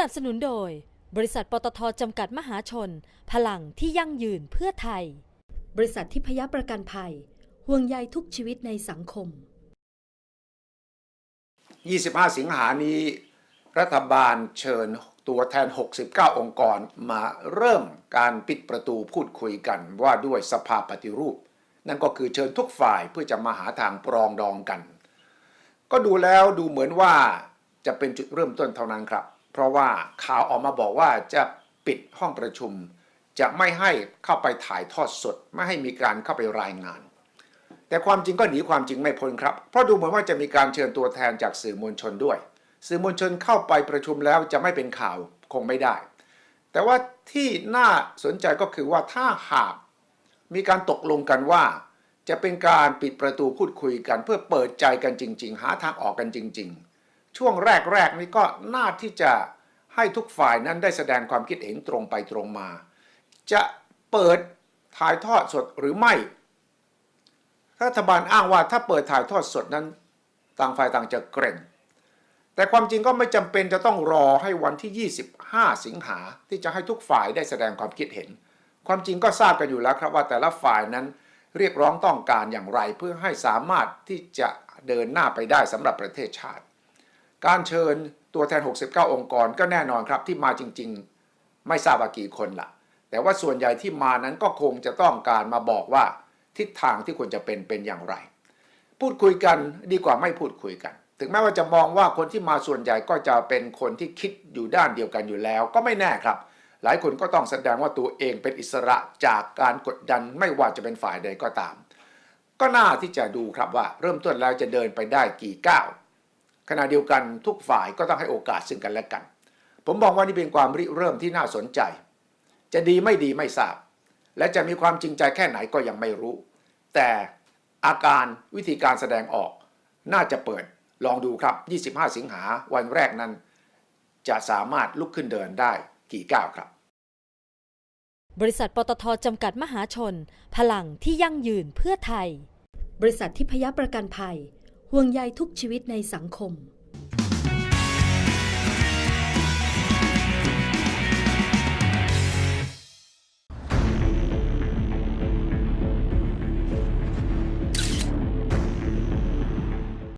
นับสนุนโดย บริษัทปตทจำกัดมหาชน พลังที่ยั่งยืนเพื่อไทย บริษัททิพยประกันภัย ห่วงใยทุกชีวิตในสังคม 25 สิงหานี้ รัฐบาลเชิญตัวแทน 69 องค์กรมาเริ่มการปิดประตูพูดคุยกันว่าด้วยสภาปฏิรูป นั่นก็คือเชิญทุกฝ่ายเพื่อจะมาหาทางปรองดองกัน ก็ดูแล้วดูเหมือนว่าจะเป็นจุดเริ่มต้นเท่านั้นครับ เพราะว่าข่าวออกมาบอกว่าจะปิดห้องประชุม จะไม่ให้เข้าไปถ่ายทอดสด ไม่ให้มีการเข้าไปรายงาน แต่ความจริงก็หนีความจริงไม่พ้นครับ เพราะดูเหมือนว่าจะมีการเชิญตัวแทนจากสื่อมวลชนด้วย สื่อมวลชนเข้าไปประชุมแล้วจะไม่เป็นข่าวคงไม่ได้ แต่ว่าที่น่าสนใจก็คือว่าถ้าหากมีการตกลงกันว่า จะเป็นการปิดประตูพูดคุยกันเพื่อเปิดใจกันจริง ๆ หาทางออกกันจริง ๆ ช่วงแรกๆนี้ก็น่าที่จะให้ทุกฝ่ายนั้นได้แสดงความคิดเห็นตรงไปตรงมา จะเปิดถ่ายทอดสดหรือไม่ รัฐบาลอ้างว่าถ้าเปิดถ่ายทอดสดนั้น ต่างฝ่ายต่างจะเกรงแต่ความจริงก็ไม่จำเป็นจะต้องรอให้วันที่ 25 สิงหาที่จะให้ทุกฝ่ายได้แสดงความคิดเห็น ความจริงก็ทราบกันอยู่แล้วครับว่าแต่ละฝ่ายนั้นเรียกร้องต้องการอย่างไร เพื่อให้สามารถที่จะเดินหน้าไปได้สำหรับประเทศชาติ การเชิญตัวแทน 69 องค์กรก็แน่นอนครับที่มาจริง ๆ ไม่ทราบว่ากี่คนละแต่ว่าส่วนใหญ่ที่มานั้นก็คงจะต้องการมาบอกว่าทิศทางที่ควรจะเป็นเป็นอย่างไร พูดคุยกันดีกว่าไม่พูดคุยกัน ถึงแม้ว่าจะมองว่าคนที่มาส่วนใหญ่ก็จะเป็นคนที่คิดอยู่ด้านเดียวกันอยู่แล้ว ก็ไม่แน่ครับ หลายคนก็ต้องแสดงว่าตัวเองเป็นอิสระจากการกดดันไม่ว่าจะเป็นฝ่ายใดก็ตาม ก็น่าที่จะดูครับว่าเริ่มต้นแล้วจะเดินไปได้กี่ก้าว ขณะเดียวกันทุกฝ่ายก็ต้องให้โอกาสซึ่งกันและกัน ผมมองว่านี่เป็นความริเริ่มที่น่าสนใจ จะดีไม่ดีไม่ทราบ และจะมีความจริงใจแค่ไหนก็ยังไม่รู้ แต่อาการวิธีการแสดงออกน่าจะเปิดลองดูครับ 25 สิงหาวันแรกนั้น จะสามารถลุกขึ้นเดินได้กี่ก้าวครับ บริษัทปตทจำกัดมหาชน พลังที่ยั่งยืนเพื่อไทย บริษัททิพยประกันภัย ห่วงใยทุกชีวิตในสังคม